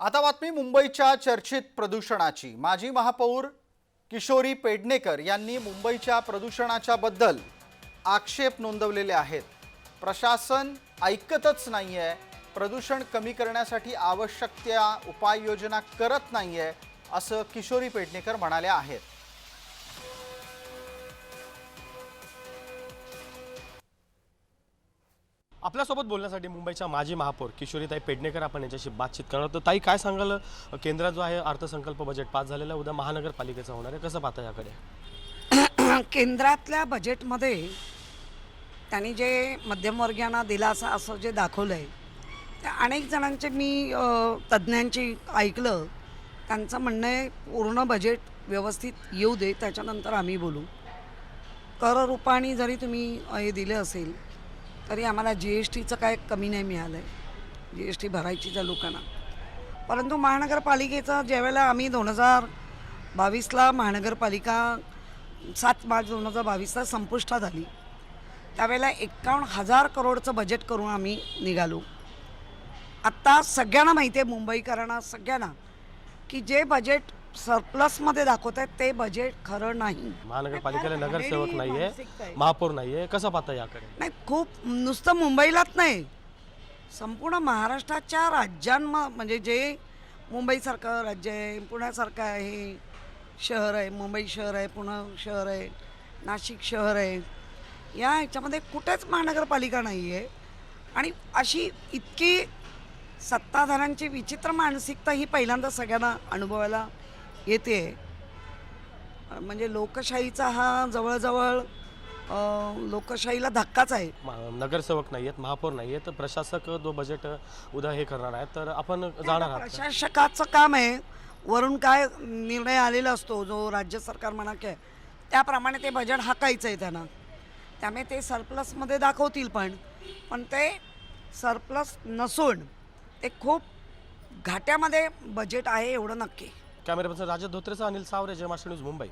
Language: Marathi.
आता बातमी मुंबईच्या चर्चित प्रदूषणाची. माजी महापौर किशोरी पेडणेकर यांनी मुंबईच्या प्रदूषणाच्या बद्दल आक्षेप नोंदवलेले आहेत. प्रशासन ऐकतच नाही आहे प्रदूषण कमी करण्यासाठी आवश्यक त्या उपाययोजना करत नाही आहे असं किशोरी पेडणेकर म्हणाल्या आहेत. आपल्यासोबत बोलण्यासाठी मुंबईच्या माजी महापौर किशोरीताई पेडणेकर आपण यांच्याशी बातचीत करणार तर ताई काय सांगाल? केंद्रात जो आहे अर्थसंकल्प बजेट पास झालेला आहे, उद्या महानगरपालिकेचा होणार आहे. कसं पाहता याकडे? केंद्रातल्या बजेटमध्ये त्यांनी जे मध्यमवर्गीयांना दिलासा असं जे दाखवलं आहे त्या अनेक जणांचे मी तज्ज्ञांची ऐकलं. त्यांचं म्हणणं आहे पूर्ण बजेट व्यवस्थित येऊ दे. त्याच्यानंतर आम्ही बोलू. कर रूपाने जरी तुम्ही हे दिले असेल तरी आम्हाला जी एस टीचं काय कमी नाही मिळालं आहे जी एस टी भरायची त्या लोकांना. परंतु महानगरपालिकेचं ज्यावेळेला आम्ही दोन हजार बावीसला महानगरपालिका सात मार्च दोन हजार बावीसला संपुष्टात आली त्यावेळेला एकावन्न हजार करोडचं बजेट करून आम्ही निघालो. आत्ता सगळ्यांना माहिती आहे मुंबईकरांना सगळ्यांना की जे बजेट सरप्लसमध्ये दाखवत आहेत ते बजेट खरं नाही. महानगरपालिकेला फार नगरसेवक नाहीये. महापौर नाहीये. कसं पाहता याकडे? नाही खूप नुसतं मुंबईलाच नाही. संपूर्ण महाराष्ट्राच्या राज्यांम म्हणजे जे मुंबईसारखं राज्य आहे पुण्यासारखं आहे शहर आहे मुंबई शहर आहे पुणे शहर आहे नाशिक शहर आहे या ह्याच्यामध्ये कुठेच महानगरपालिका नाही आहे आणि अशी इतकी सत्ताधाऱ्यांची विचित्र मानसिकता ही पहिल्यांदा सगळ्यांना अनुभवायला येते. म्हणजे लोकशाहीचा हा जवळजवळ लोकशाहीला धक्काच आहे. नगरसेवक नाहीयेत महापौर नाहीये तर प्रशासक जो बजेट उद्या हे करणार आहे तर आपण जाणार आहात? प्रशासकाचं काम आहे. वरून काय निर्णय आलेला असतो जो राज्य सरकार म्हणा काय त्याप्रमाणे ते बजेट हाकायचं आहे त्यांना. त्यामुळे ते सरप्लसमध्ये दाखवतील पण. पण ते सरप्लस नसून ते खूप घाट्यामध्ये बजेट आहे एवढं नक्की. कॅमेरा पर्सन राजा धोत्रेचा अनिल सावरे जय न्यूज मुंबई.